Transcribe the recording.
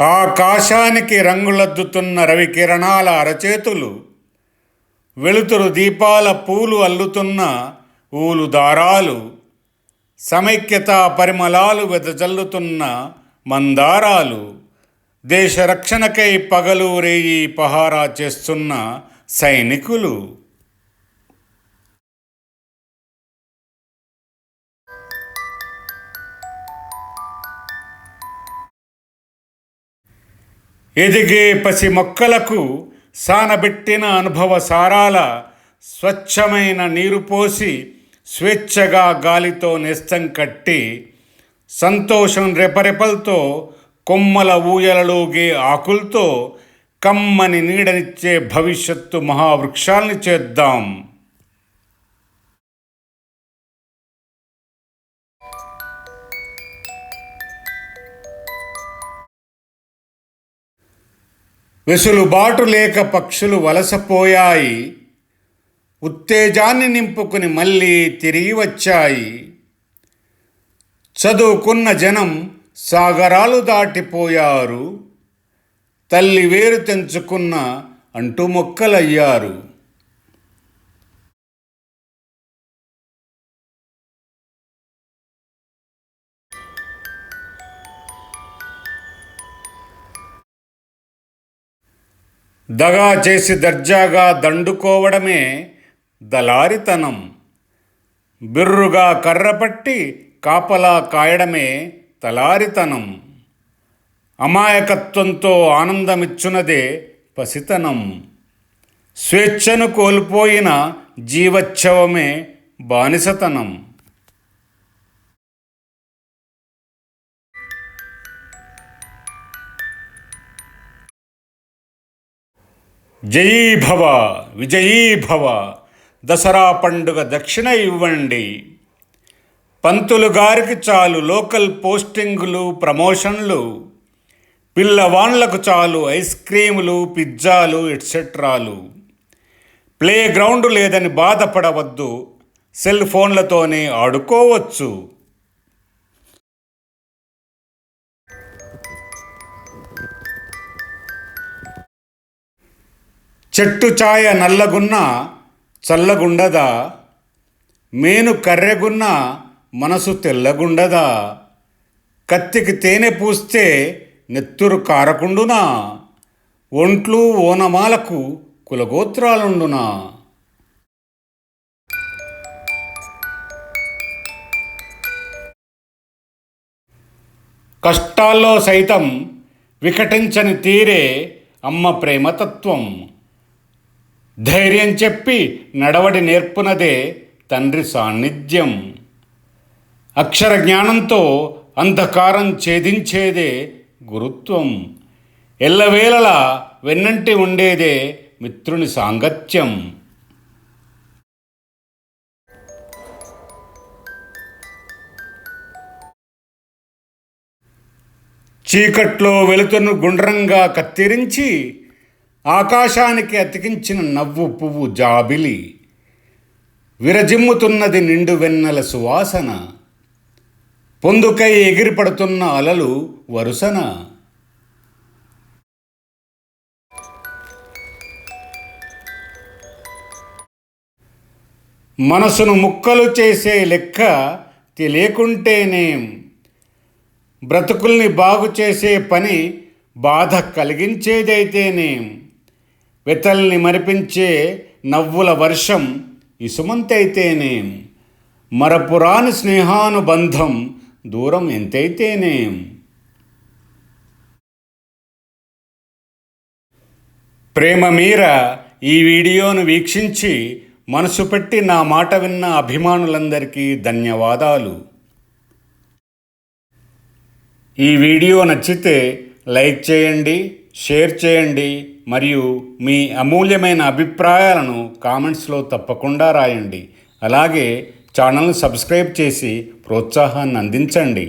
ఆకాశానికి రంగులద్దుతున్న రవికిరణాల అరచేతులు వెలుతురు దీపాల పూలు అల్లుతున్న ఊలు దారాలు సమైక్యత పరిమళాలు వెదజల్లుతున్న మందారాలు దేశ రక్షణకై పగలు రేయి పహారా చేస్తున్న సైనికులు. ఎదిగే పసి మొక్కలకు సానబెట్టిన అనుభవ సారాల స్వచ్ఛమైన నీరు పోసి స్వేచ్ఛగా గాలితో నేస్తం కట్టి సంతోషం రెపరెపలతో కొమ్మల ఊయలలోగే ఆకులతో కమ్మని నీడనిచ్చే భవిష్యత్తు మహావృక్షాల్ని చేద్దాం. వెసులుబాటు లేక పక్షులు వలసపోయాయి. ఉత్తేజాన్ని నింపుకుని మళ్ళీ తిరిగి వచ్చాయి. చదువుకున్న జనం సాగరాలు దాటిపోయారు. తల్లి వేరు తెంచుకున్న అంటు మొక్కలయ్యారు దగా చేసి దర్జాగా దండుకోవడమే దళారితనం. బిర్రుగా కర్రపట్టి కాపలా కాయడమే తలారితనం. అమాయకత్వంతో ఆనందమిచ్చునదే పసితనం. స్వేచ్ఛను కోల్పోయిన జీవచ్ఛవమే బానిసతనం. జయీ భవ విజయీ భవ దసరా పండుగ దక్షిణ ఇవ్వండి. పంతులు గారికి చాలు లోకల్ పోస్టింగులు ప్రమోషన్లు. పిల్లవాన్లకు చాలు ఐస్ క్రీములు పిజ్జాలు ఎట్సెట్రాలు ప్లే గ్రౌండ్ లేదని బాధపడవద్దు. సెల్ ఫోన్లతోనే ఆడుకోవచ్చు. చెట్టు ఛాయ నల్లగున్న చల్లగుండదా? మేను కర్రెగున్న మనసు తెల్లగుండదా? కత్తికి తేనె పూస్తే నెత్తురు కారకుండునా? ఒంట్లు ఓనమాలకు కులగోత్రాలుండునా? కష్టాల్లో సైతం వికటించని తీరే అమ్మ ప్రేమతత్వం. ధైర్యం చెప్పి నడవడి నేర్పునదే తండ్రి సాన్నిధ్యం. అక్షర జ్ఞానంతో అంధకారం ఛేదించేదే గురుత్వం. ఎల్లవేళలా వెన్నంటి ఉండేదే మిత్రుని సాంగత్యం. చీకట్లో వెలుతును గుండ్రంగా కత్తిరించి ఆకాశానికి అతికించిన నవ్వు పువ్వు జాబిలి విరజిమ్ముతున్నది నిండు వెన్నెల సువాసన పొందుకై ఎగిరిపడుతున్న అలలు వరుసన. మనసును ముక్కలు చేసే లెక్క తెలియకుంటేనేం బ్రతుకుల్ని బాగు చేసే పని బాధ కలిగించేదైతేనేం? వెతల్ని మరిపించే నవ్వుల వర్షం ఇసుమంతైతేనేం మరపురాని స్నేహానుబంధం దూరం ఎంతైతేనేం? ప్రేమ మీర ఈ వీడియోను వీక్షించి మనసు పెట్టి నా మాట విన్న అభిమానులందరికీ ధన్యవాదాలు. ఈ వీడియో నచ్చితే లైక్ చేయండి షేర్ చేయండి మరియు మీ అమూల్యమైన అభిప్రాయాలను కామెంట్స్లో తప్పకుండా రాయండి. అలాగే ఛానల్ను సబ్స్క్రైబ్ చేసి ప్రోత్సాహాన్ని అందించండి.